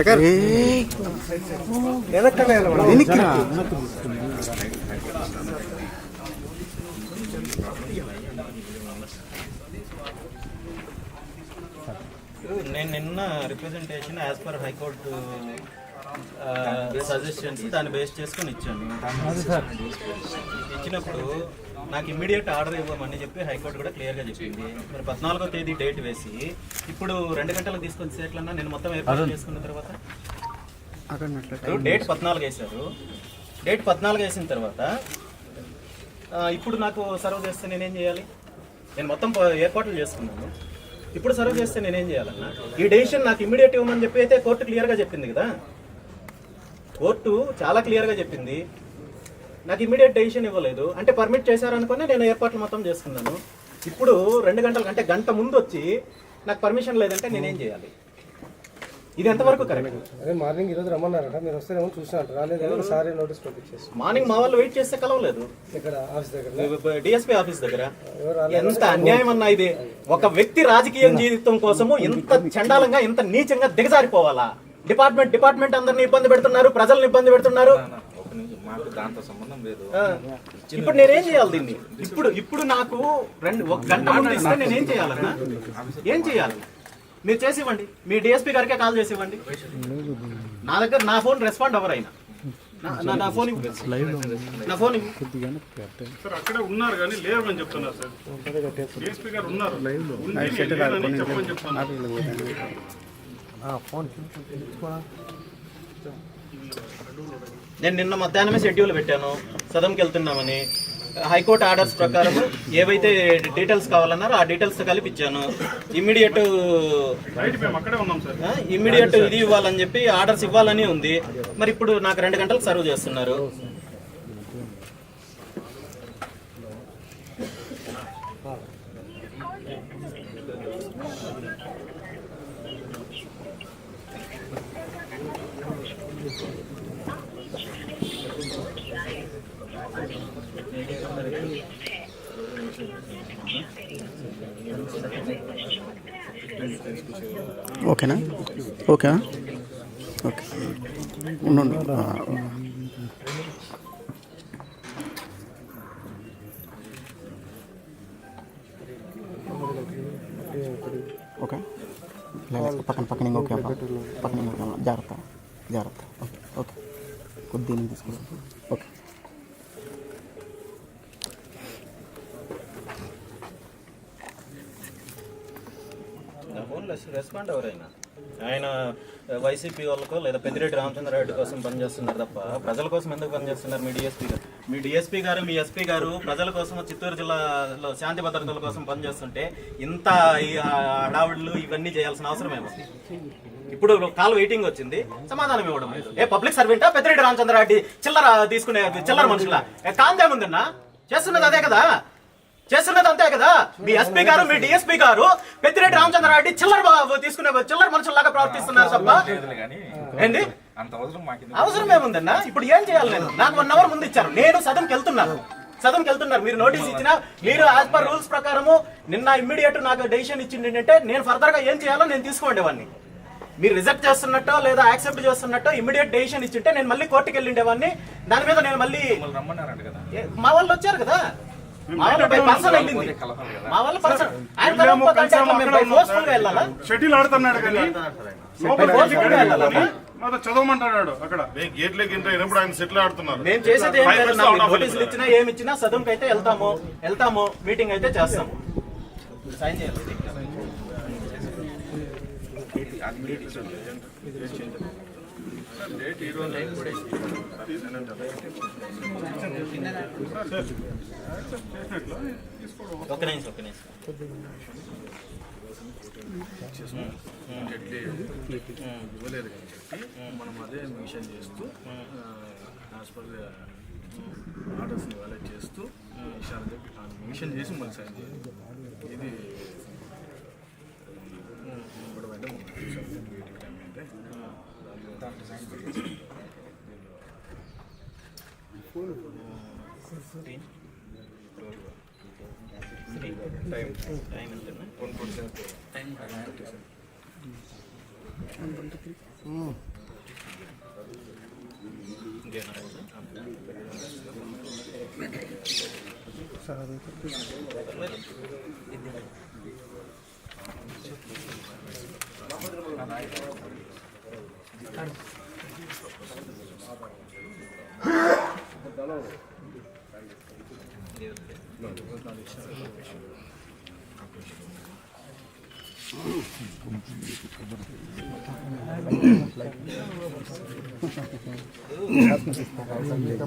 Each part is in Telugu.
శేఖర్. నేను నిన్న representation as per high court suggestions దాన్ని బేస్ చేసుకొని ఇచ్చాను ఇచ్చినప్పుడు నాకు ఇమ్మీడియట్ ఆర్డర్ ఇవ్వమని చెప్పి హైకోర్టు కూడా క్లియర్గా చెప్పింది. మరి పద్నాలుగో తేదీ డేట్ వేసి ఇప్పుడు రెండు గంటలకు తీసుకొని సేట్లన్నా నేను మొత్తం ఏర్పాటు చేసుకున్న తర్వాత? డేట్ పద్నాలుగు వేశారు. డేట్ పద్నాలుగు వేసిన తర్వాత ఆ, ఇప్పుడు నాకు సర్వ్ చేస్తే నేనేం చేయాలి? నేను మొత్తం ఏర్పాట్లు చేసుకున్నాను. ఇప్పుడు సర్వ్ చేస్తే నేనేం చేయాలన్నా ఈ డెసిషన్ నాకు ఇమీడియట్ ఇవ్వమని చెప్పి అయితే కోర్టు క్లియర్గా చెప్పింది కదా? కోర్టు చాలా క్లియర్గా చెప్పింది. నాకు ఇమీడియట్ డెసిషన్ ఇవ్వలేదు. అంటే పర్మిట్ చేశారనుకుని నేను ఏర్పాట్లు మొత్తం చేసుకున్నాను. ఇప్పుడు రెండు గంటల కంటే గంట ముందు వచ్చి నాకు పర్మిషన్ లేదంటే నేనేం చేయాలి? ఇది ఎంతవరకు కరెక్ట్ అదే మార్నింగ్ ఈరోజు రమ్మన్నారట. మీరు వస్తేనేమో చూసినట్టు రాలేదు సారీ నోటీస్ పంపించేసి మార్నింగ్ మా వాళ్ళు వెయిట్ చేస్తే కలవలేదు. ఇక్కడ ఆఫీస్ దగ్గర? డిఎస్పీ ఆఫీస్ దగ్గర. ఎంత అన్యాయం అన్నా ఇది. ఒక వ్యక్తి రాజకీయ జీవితం కోసము ఇంత చండాలంగా ఇంత నీచంగా దిగజారిపోవాలా? డిపార్ట్మెంట్ డిపార్ట్మెంట్ అందరిని ఇబ్బంది పెడుతున్నారు ప్రజల్ని ఇబ్బంది పెడుతున్నారు. దాంతో సంబంధం లేదు. ఇప్పుడు నేనేం చేయాలి దీన్ని? ఇప్పుడు ఇప్పుడు నాకు రెండు ఒక గంట ముందు ఇస్తే నేనేం చేయాలన్నా ఏం చేయాలి? మీరు చేసి ఇవ్వండి మీ డిఎస్పీ గారికే కాల్ చేసి ఇవ్వండి నా దగ్గర నా ఫోన్ రెస్పాండ్ అయినా నా- నా- నా ఫోన్ ఇవ్వు. నా ఫోన్ ఇవ్వు. సార్ అక్కడే ఉన్నారు కానీ లేరు అని చెప్తున్నారు సార్. డిఎస్పీ గారు ఉన్నారు. ఉండి నేను లేనని చెప్పమని చెప్తున్నారు. నేను నిన్న మధ్యాహ్నమే షెడ్యూల్ పెట్టాను. సదంకి వెళ్తున్నామని. హైకోర్టు ఆర్డర్స్ ప్రకారం ఏవైతే డీటెయిల్స్ కావాలన్నారో ఆ డీటెయిల్స్ కలిపి ఇచ్చాను. ఇమ్మీడియట్ ఇమ్మీడియట్ ఇది ఇవ్వాలని చెప్పి ఆర్డర్స్ ఇవ్వాలని ఉంది. మరి ఇప్పుడు నాకు రెండు గంటలకు సర్వ్ చేస్తున్నారు. ఓకేనా? Okay okay. ఉండు ఓకే. పక్కన పక్కన ఇంకొక పక్కన ఇంకొక జాగ్రత్త జాగ్రత్త. Okay okay. కొద్దిగా తీసుకుంటాం ఓకే. రెస్పాండ్ ఎవరైనా? ఆయన వైసీపీ వాళ్ళకో లేదా పెద్దిరెడ్డి రామచంద్రారెడ్డి కోసం పనిచేస్తున్నారు తప్ప ప్రజల కోసం ఎందుకు పనిచేస్తున్నారు మీ డిఎస్పీ గారు? మీ డిఎస్పీ గారు మీ ఎస్పీ గారు ప్రజల కోసం చిత్తూరు జిల్లాలో శాంతి భద్రతల కోసం పనిచేస్తుంటే ఇంత ఈ హడావుళ్ళు ఇవన్నీ చేయాల్సిన అవసరం ఇప్పుడు కాల్ వెయిటింగ్ వచ్చింది సమాధానం ఇవ్వడం ఏ పబ్లిక్ సర్వెంటా? పెద్దిరెడ్డి రామచంద్రారెడ్డి చిల్లర తీసుకునే చిల్లర మనుషుల? కాందేముందన్నా చేస్తున్నది అదే కదా? చేస్తున్నది అంతే కదా? మీ ఎస్పీ గారు మీ డిఎస్పీ గారు పెద్దిరెడ్డి రామచంద్రారెడ్డి చిల్లర తీసుకునే చిల్లర మనుషుల్లాగా ప్రవర్తిస్తున్నారు తప్ప. ఏంది? అవసరం ఏముందన్నా ఇప్పుడు ఏం చేయాలి నేను? నాకు వన్ అవర్ ముందు ఇచ్చారు. నేను సదన్కి వెళ్తున్నాను. సదన్కి వెళ్తున్నారు. మీరు నోటీస్ ఇచ్చినా మీరు యాజ్ పర్ రూల్స్ ప్రకారము నిన్న ఇమ్మీడియట్ నాకు డెసిషన్ ఇచ్చింది ఏంటంటే నేను ఫర్దర్గా ఏం చేయాలో నేను తీసుకోండేవాడిని మీరు రిజెక్ట్ చేస్తున్నట్టో లేదా యాక్సెప్ట్ చేస్తున్నట్టో ఇమ్మీడియట్ డెసిషన్ ఇచ్చింటే నేను మళ్ళీ కోర్టుకి వెళ్ళిండేవాడిని దాని మీద నేను మళ్ళీ మా వాళ్ళు వచ్చారు కదా? షటిల్ ఆడుతున్నాడు కానీ మాతో చదవమంటాడు అక్కడ. గేట్లే గింట అయినప్పుడు ఆయన సెటిల్ ఆడుతున్నారు. మేము చేసేది ఏం లేదు నోటీసులు ఇచ్చినా ఏమి ఇచ్చినా సదుంకి అయితే వెళ్తాము. వెళ్తాము. మీటింగ్ అయితే చేస్తాము సైన్ చేయాలి. ఒక్క నిమిషం ఒక్క నిమిషం ఇవ్వలేదు అని చెప్పి మనం అదే మిషన్ చేస్తూ యాజ్ పర్ ఆర్డర్స్ని వ్యాలెట్ చేస్తూ ఇషాన్ చెప్పి మిషన్ చేసి మళ్ళీ సైన్ చేయాలి ఇది గొడవ అయితే మొన్న చూసాం. మీటింగ్ టైం అయితే దాంట్లో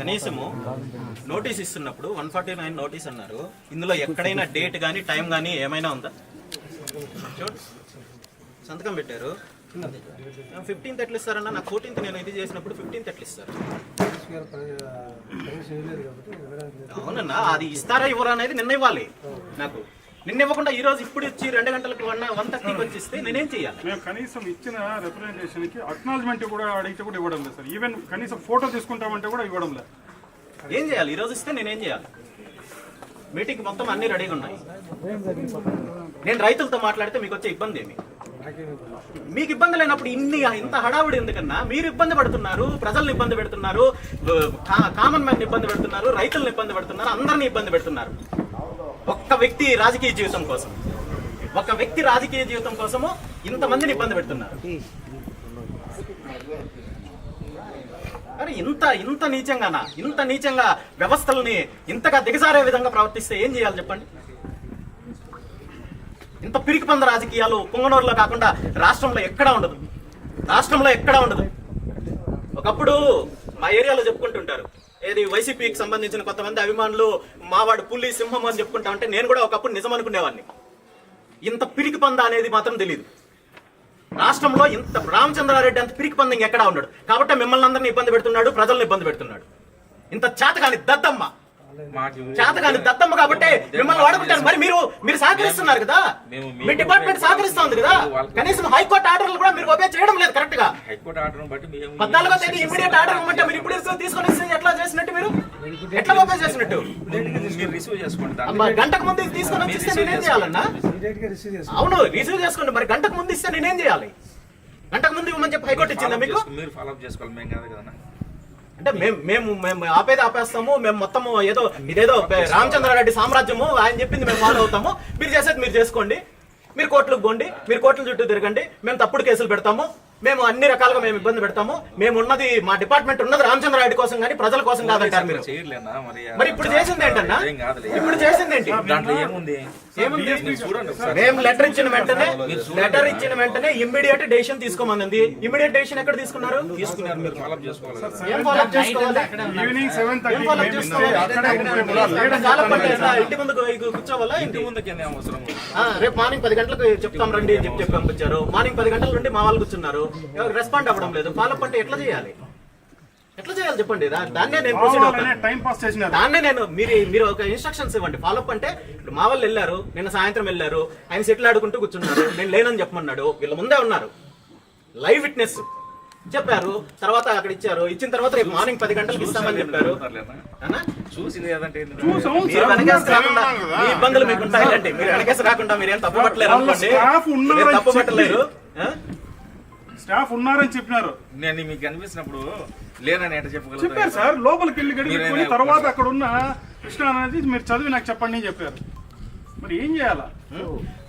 కనీసము నోటీస్ ఇస్తున్నప్పుడు వన్ ఫార్టీ నైన్ నోటీస్ అన్నారు. ఇందులో ఎక్కడైనా డేట్ కానీ టైం కానీ ఏమైనా ఉందా? చూడు. సంతకం పెట్టారు. ఫిఫ్టీన్త్ ఎట్లా ఇస్తారన్న? నాకు ఫోర్టీన్త్ నేను ఇది చేసినప్పుడు ఫిఫ్టీన్త్ ఎట్లా ఇస్తారు. అవునన్నా అది ఇస్తారా ఇవ్వరా అనేది నిన్న ఇవ్వాలి. నాకు నిన్న ఇవ్వకుండా ఈ రోజు ఇప్పుడు వచ్చి రెండు గంటలకు వన్ వన్ థర్టీకి వచ్చి ఇస్తే నేనేం చేయాలి? మేము కనీసం ఇచ్చిన రిప్రజెంటేషన్కి అక్నాలజ్మెంట్ కూడా అడిగితే కూడా ఇవ్వడం లేదు సార్. ఈవెన్ కనీసం ఫోటో తీసుకుంటామంటే కూడా ఇవ్వడం లేదు. ఏం చేయాలి? ఈ రోజు ఇస్తే నేనేం చేయాలి? మీటింగ్ మొత్తం అన్ని రెడీగా ఉన్నాయి. నేను రైతులతో మాట్లాడితే మీకు వచ్చే ఇబ్బంది ఏమి? మీకు ఇబ్బంది లేనప్పుడు ఇన్ని ఇంత హడావుడి ఎందుకన్నా? మీరు ఇబ్బంది పడుతున్నారు ప్రజల్ని ఇబ్బంది పెడుతున్నారు కా- కామన్ మ్యాన్ ఇబ్బంది పెడుతున్నారు రైతులను ఇబ్బంది పెడుతున్నారు అందరిని ఇబ్బంది పెడుతున్నారు. ఒక్క వ్యక్తి రాజకీయ జీవితం కోసం ఒక వ్యక్తి రాజకీయ జీవితం కోసము ఇంతమందిని ఇబ్బంది పెడుతున్నారు. అరే ఇంత ఇంత నీచంగానా? ఇంత నీచంగా వ్యవస్థల్ని ఇంతగా దిగజారే విధంగా ప్రవర్తిస్తే ఏం చేయాలి చెప్పండి? ఇంత పిరికి పంద రాజకీయాలు పొంగనూరులో కాకుండా రాష్ట్రంలో ఎక్కడా ఉండదు. రాష్ట్రంలో ఎక్కడా ఉండదు. ఒకప్పుడు మా ఏరియాలో చెప్పుకుంటుంటారు. ఏది వైసీపీకి సంబంధించిన కొంతమంది అభిమానులు మావాడు పులి సింహం అని చెప్పుకుంటా ఉంటే నేను కూడా ఒకప్పుడు నిజం అనుకునేవాడిని ఇంత పిరికి పంద అనేది మాత్రం తెలియదు రాష్ట్రంలో ఇంత రామచంద్రారెడ్డి అంత పిరికి పంద ఇంకెక్కడా ఉండడు. కాబట్టి మిమ్మల్ని అందరినీ ఇబ్బంది పెడుతున్నాడు ప్రజలను ఇబ్బంది పెడుతున్నాడు. ఇంత చేతగాని దద్దమ్మ. చేతగాని దత్తమ్మ కాబట్టి మిమ్మల్ని వాడుకుంటారు. మరి మీరు మీరు సహకరిస్తున్నారు కదా? మీ డిపార్ట్మెంట్ సహకరిస్తుంది కదా? కనీసం హైకోర్టు ఆర్డర్లు కూడా మీరు ఒబే చేయడం లేదు కరెక్ట్గా? హైకోర్టు ఆర్డర్ బట్టి పద్నాలుగో తేదీ ఇమీడియట్ ఆర్డర్ ఇవ్వమంటే మీరు ఇప్పుడు ఇస్తే తీసుకొని ఎట్లా చేసినట్టు మీరు? ఎట్లా ఒబే చేసినట్టు? మీరు రిసీవ్ చేసుకోండి దాన్ని. అమ్మా, గంటకు ముందు తీసుకొని వచ్చి ఇస్తే నేనేం చేయాలన్నా? ఇమీడియట్గా రిసీవ్ చేసుకో అవును రిసీవ్ చేసుకోండి. మరి గంటకు ముందు ఇస్తే నేనేం చేయాలి? గంటకు ముందు ఇవ్వమని చెప్పి హైకోర్టు ఇచ్చిందా మీకు? మీరు ఫాలో అప్ చేసుకోవాలి. మేము కాదు కదా అంటే మేము మేము మేము ఆపేది ఆపేస్తాము మేము మొత్తము ఏదో ఇదేదో రామచంద్రారెడ్డి సామ్రాజ్యము ఆయన చెప్పింది మేము ఫాలో అవుతాము. మీరు చేసేది మీరు చేసుకోండి. మీరు కోర్టులకు పోండి మీరు కోర్టుల చుట్టూ తిరగండి. మేము తప్పుడు కేసులు పెడతాము. మేము అన్ని రకాలుగా మేము ఇబ్బంది పెడతాము. మేము ఉన్నది మా డిపార్ట్మెంట్ ఉన్నది రామచంద్రారెడ్డి కోసం కానీ ప్రజల కోసం కాదంటారు మీరు. మరి మరి ఇప్పుడు చేసింది ఏంటన్నా? ఏం కాదులే. ఇప్పుడు చేసింది ఏంటి. మేము లెటర్ ఇచ్చిన వెంటనే లెటర్ ఇచ్చిన వెంటనే ఇమ్మీడియట్ డెసిషన్ తీసుకోమన్నది ఇమ్మీడియట్ డెసిషన్ ఎక్కడ తీసుకున్నారు? ఇంటి ముందు కూర్చోవాలా ఇంటి ఇంటి ముందుకి ఏం అవసరం ఆ, రేపు మార్నింగ్ పది గంటలకు చెప్తాం రండి అని చెప్పి చెప్పి పంపించారు. మార్నింగ్ పది గంటల నుండి మా వాళ్ళు కూర్చున్నారు. ఎవరు రెస్పాండ్ అవ్వడం లేదు. ఫాలో అంటే ఎట్లా చేయాలి? ఎట్లా చేయాలి చెప్పండి. దాన్నే నేను ప్రొసీడ్ అవుతాను టైం పాస్ చేసినారు. దాన్నే నేను మీరు మీరు ఒక ఇన్స్ట్రక్షన్స్ ఇవ్వండి. ఫాలో అంటే ఇప్పుడు మా వాళ్ళు వెళ్ళారు నిన్న సాయంత్రం వెళ్ళారు ఆయన సెటిల్ ఆడుకుంటూ కూర్చున్నారు. నేను లేనని చెప్పమన్నాడు. వీళ్ళ ముందే ఉన్నారు. లైవ్ విట్నెస్ చెప్పారు. తర్వాత అక్కడ ఇచ్చారు. ఇచ్చిన తర్వాత రేపు మార్నింగ్ పది గంటలకు ఇస్తామని చెప్పారు. మీ ఇబ్బందులు మీకు ఉంటాయండి మీరు వెనకేసి రాకుండా మీరు ఏం తప్పు పట్టలేరు అనుకోండి. తప్పు పట్టలేరు? స్టాఫ్ ఉన్నారని చెప్పినారు. నేను మీకు కనిపించినప్పుడు లేనని ఎట్ట చెప్పారు చెప్పగలరు సార్ లోపలికి వెళ్ళి గడి మీరైనా పెట్టుకొని తర్వాత అక్కడ ఉన్న కృష్ణ అనేది మీరు చదివి నాకు చెప్పండి అని చెప్పారు. మరి ఏం చేయాలా?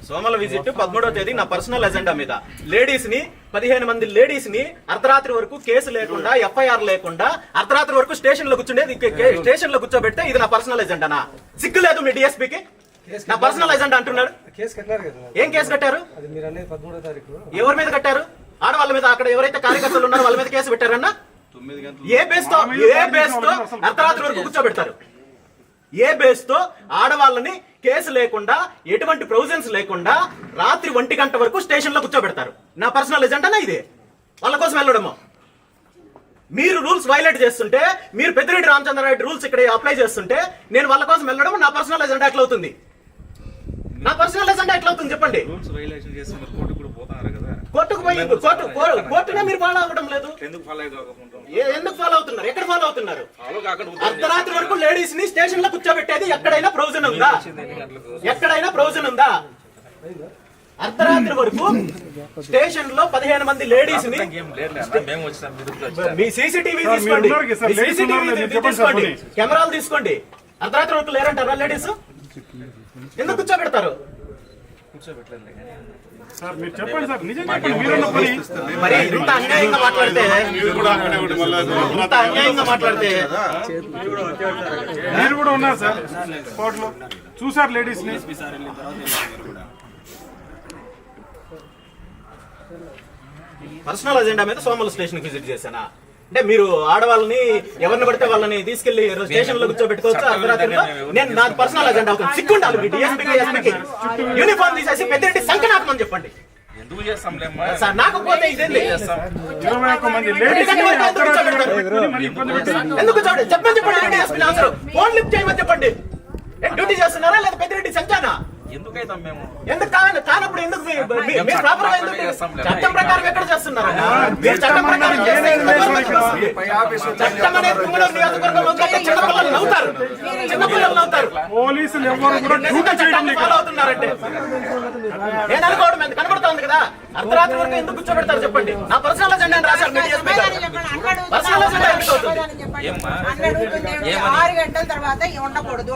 సోమల విజిట్ పదమూడో తేదీ నా పర్సనల్ ఎజెండా మీద. లేడీస్ని పదిహేను మంది లేడీస్ని అర్ధరాత్రి వరకు కేసు లేకుండా ఎఫ్ఐఆర్ లేకుండా అర్ధరాత్రి వరకు స్టేషన్లో కూర్చుండేది స్టేషన్లో కూర్చోబెడితే ఇది నా పర్సనల్ ఎజెండానా సిగ్గు లేదు మీ డిఎస్పీకి నా పర్సనల్ ఎజెండా అంటున్నాడు. కేసు కట్టినారు కదా. ఏం కేసు కట్టారు? ఎవరి మీద కట్టారు? ఆడవాళ్ళ మీద అక్కడ ఎవరైతే కార్యకర్తలు ఉన్నారో వాళ్ళ మీద కేసు పెట్టారన్నా? ఏ బేస్తో ఏ బేస్తో అర్ధరాత్రి వరకు కూర్చోబెడతారు. ఏ బేస్తో ఆడవాళ్ళని కేసు లేకుండా ఎటువంటి ప్రొవిజన్స్ లేకుండా రాత్రి ఒంటి గంట వరకు స్టేషన్లో కూర్చోబెడతారు. నా పర్సనల్ ఎజెండానా ఇది? వాళ్ళ కోసం వెళ్ళడము? మీరు రూల్స్ వైలేట్ చేస్తుంటే మీరు పెద్దిరెడ్డి రామచంద్రారెడ్డి రూల్స్ ఇక్కడ అప్లై చేస్తుంటే నేను వాళ్ళ కోసం వెళ్ళడం నా పర్సనల్ ఎజెండా ఎట్లా అవుతుంది? నా పర్సనల్ ఎజెండా ఎట్లా అవుతుంది చెప్పండి? రూల్స్ వైలేషన్ మీరు కోర్టు కూడా పోతున్నారు కదా కోర్టుకు పోయి కోర్టు కో- కోర్టునే మీరు ఫాలో అవ్వడం లేదు. ఎందుకు ఫాలో ఎందుకు ఫాలో అవుతున్నారు? ఎక్కడ ఫాలో అవుతున్నారు? అర్ధరాత్రి వరకు లేడీస్ని స్టేషన్లో కూర్చోబెట్టేది ఎక్కడైనా ప్రొవిజన్ ఉందా? ఎక్కడైనా ప్రొవిజన్ ఉందా? అర్ధరాత్రి వరకు స్టేషన్లో పదిహేను మంది లేడీస్ని. మీ సీసీటీవీ తీసుకోండి. తీసుకోండి. కెమెరాలు తీసుకోండి. అర్ధరాత్రి వరకు లేరంటారా లేడీస్? ఎందుకు కూర్చోబెడతారు? సార్ మీరు చెప్పండి సార్ నిజం చెప్పండి మీరున్న పని. మరి ఇంత అన్యాయంగా మాట్లాడితే? ఇంత అన్యాయంగా మాట్లాడితే? మీరు కూడా ఉన్నారు సార్ చూసారు లేడీస్ని పర్సనల్ అజెండా మీద సోమల స్టేషన్ విజిట్ చేశానా? అంటే మీరు ఆడవాళ్ళని ఎవరిని పడితే వాళ్ళని తీసుకెళ్ళి స్టేషన్లో కూర్చోబెట్టుకోవచ్చు? అర్ధరాత్రిలో నేను నాకు పర్సనల్ అజెండా అవుతుంది. సిగ్గుండాలి మీ డిఎస్పీకి ఎస్పీకి యూనిఫామ్ తీసేసి పెద్దరెడ్డి సంకనాత్మని చెప్పండి. ఎందుకు చేస్తాంలేమ్మా? సార్ నాకు పోతే ఇదేంది? ఇరవై ఒక్క మంది లేడీస్ని అర్ధరాత్రి వరకు పెట్టుకుని మరి ఇబ్బంది పెట్టారు ఎందుకు చూడండి చెప్పమని చెప్పండి డిఎస్పీ ఆన్సర్ ఫోన్ లిఫ్ట్ చేయమని చెప్పండి. డ్యూటీ చేస్తున్నారా? లేదా పెద్దరెడ్డి సంచానా ఎందుకైతాం మేము? ఎందుకు కావాలి? కానప్పుడు ఎందుకు మీ- మీ- మీరు ప్రాపర్గా ఎందుకు చట్టం ప్రకారం ఎక్కడ చేస్తున్నారన్నా మీరు చట్టం ప్రకారం చేస్తే పోలీసులు ఎవరు నేను అనుకోవడం ఎంత కనబడుతోంది కదా? అర్ధరాత్రి వరకు ఎందుకు కూర్చోబెడతారు చెప్పండి? నా పర్సనల్ అజెండా అని రాశారు. పర్సనల్ అజెండా ఎందుకు అవుతుంది? ఆరు గంటల తర్వాత ఉండకూడదు.